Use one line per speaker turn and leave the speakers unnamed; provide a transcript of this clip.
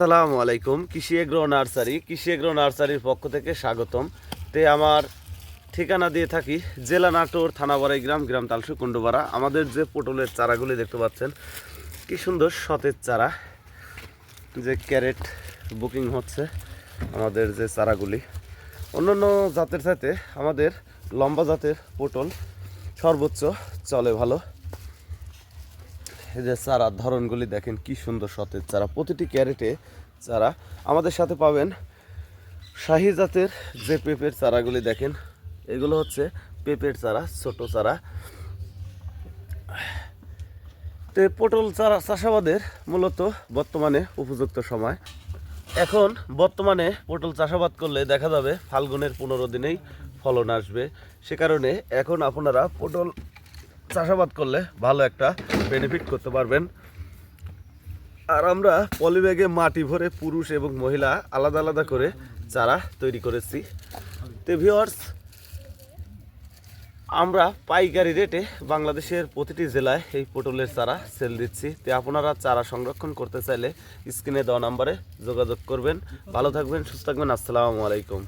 আসসালামু আলাইকুম, কৃষি এগ্রো নার্সারি, কৃষি এগ্রো নার্সারির পক্ষ থেকে স্বাগতম। তে আমার ঠিকানা দিয়ে থাকি, জেলা নাটোর থানা গ্রাম গ্রাম তালসু, কুণ্ডুপাড়া। আমাদের যে পটলের চারাগুলি দেখতে পাচ্ছেন, কি সুন্দর সতেজ চারা, যে ক্যারেট বুকিং হচ্ছে আমাদের যে চারাগুলি। অন্যান্য জাতের সাথে আমাদের লম্বা জাতের পটল সর্বোচ্চ চলে ভালো। যে চারার ধরনগুলি দেখেন, কি সুন্দর সতেজ চারা। প্রতিটি ক্যারেটে চারা আমাদের সাথে পাবেন শাহি জাতের যে পেঁপের চারাগুলি দেখেন, এগুলো হচ্ছে পেঁপের চারা, ছোট চারা। তো পটল চারা চাষাবাদের মূলত বর্তমানে উপযুক্ত সময়। এখন বর্তমানে পটল চাষাবাদ করলে দেখা যাবে ফাল্গুনের পনেরো দিনেই ফলন আসবে। সে কারণে এখন আপনারা পটল চাষাবাদ করলে ভালো একটা বেনিফিট করতে পারবেন। আর আমরা পলিব্যাগে মাটি ভরে পুরুষ এবং মহিলা আলাদা আলাদা করে চারা তৈরি করেছি। তো আমরা পাইকারি রেটে বাংলাদেশের প্রতিটি জেলায় এই পটলের চারা সেল দিচ্ছি। তো আপনারা চারা সংরক্ষণ করতে চাইলে স্ক্রিনে দেওয়া নাম্বারে যোগাযোগ করবেন। ভালো থাকবেন, সুস্থ থাকবেন, আসসালামু আলাইকুম।